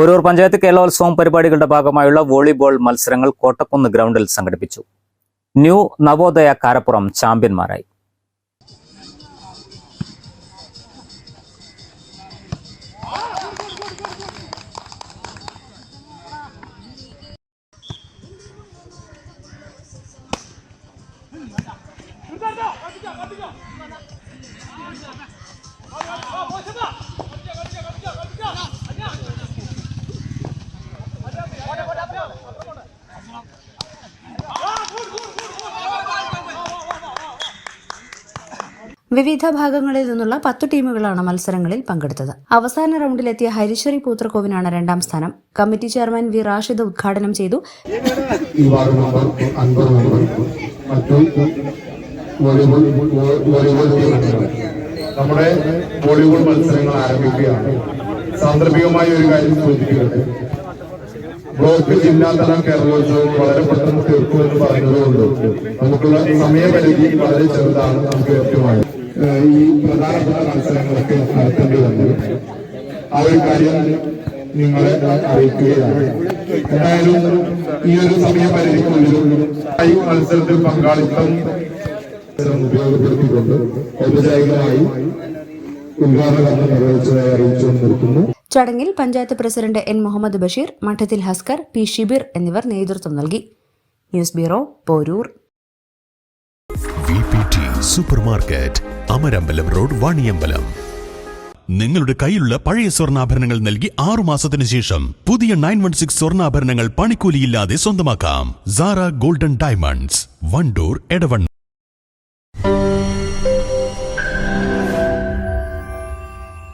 ഒരൂർ പഞ്ചായത്ത് കേരളോത്സവം പരിപാടികളുടെ ഭാഗമായുള്ള വോളിബോൾ മത്സരങ്ങൾ കോട്ടക്കുന്ന് ഗ്രൗണ്ടിൽ സംഘടിപ്പിച്ചു. ന്യൂ നവോദയ കാരപ്പുറം ചാമ്പ്യന്മാരായി. വിവിധ ഭാഗങ്ങളിൽ നിന്നുള്ള പത്ത് ടീമുകളാണ് മത്സരങ്ങളിൽ പങ്കെടുത്തത്. അവസാന റൗണ്ടിലെത്തിയ ഹരിശ്വരി പൂത്രക്കോവിനാണ് രണ്ടാം സ്ഥാനം. കമ്മിറ്റി ചെയർമാൻ വി റാഷിദ് ഉദ്ഘാടനം ചെയ്തു. നമ്മുടെ വോളിബോൾ മത്സരങ്ങൾ ആരംഭിക്കുകയാണ്. സാന്ദർഭികമായ ഒരു കാര്യം സൂചിപ്പിക്കട്ടെ ബ്ലോക്ക് ജില്ലാതല കേരളോത്സവം വളരെ പെട്ടെന്ന് തീർക്കുമെന്ന് പറയുന്നതുകൊണ്ട് നമുക്കുള്ള സമയപരിധി വളരെ ചെറുതാണ് നമുക്ക് ലഭ്യമായത്. ഈ പ്രധാനപ്പെട്ട മത്സരങ്ങളൊക്കെ നടത്തേണ്ടി വന്നു. ആ ഒരു കാര്യം നിങ്ങളെ അറിയിക്കുകയാണ്. എന്തായാലും ഈ ഒരു സമയപരിധിക്കുള്ളിൽ ഈ മത്സരത്തിൽ പങ്കാളിത്തം ഉപയോഗപ്പെടുത്തിക്കൊണ്ട് ഔപചാരികമായി ഉദ്ഘാടന നിർവഹിച്ചതായി അറിയിച്ചു നിർത്തുന്നു ചടങ്ങിൽ panchayat president N Muhammad Basheer Madathil Haskar P Shibir എന്നിവർ നേതൃത്വം നൽകി. News bureau Porur. Super market Amarambalam road Vaniyambalam. നിങ്ങളുടെ കയ്യിലുള്ള പഴയ സ്വർണാഭരണങ്ങൾ നൽകി ആറു മാസത്തിനു ശേഷം പുതിയ നയൻ വൺ സിക്സ് സ്വർണാഭരണങ്ങൾ പണിക്കൂലിയില്ലാതെ സ്വന്തമാക്കാം. Sara golden diamonds Wandoor Edavanna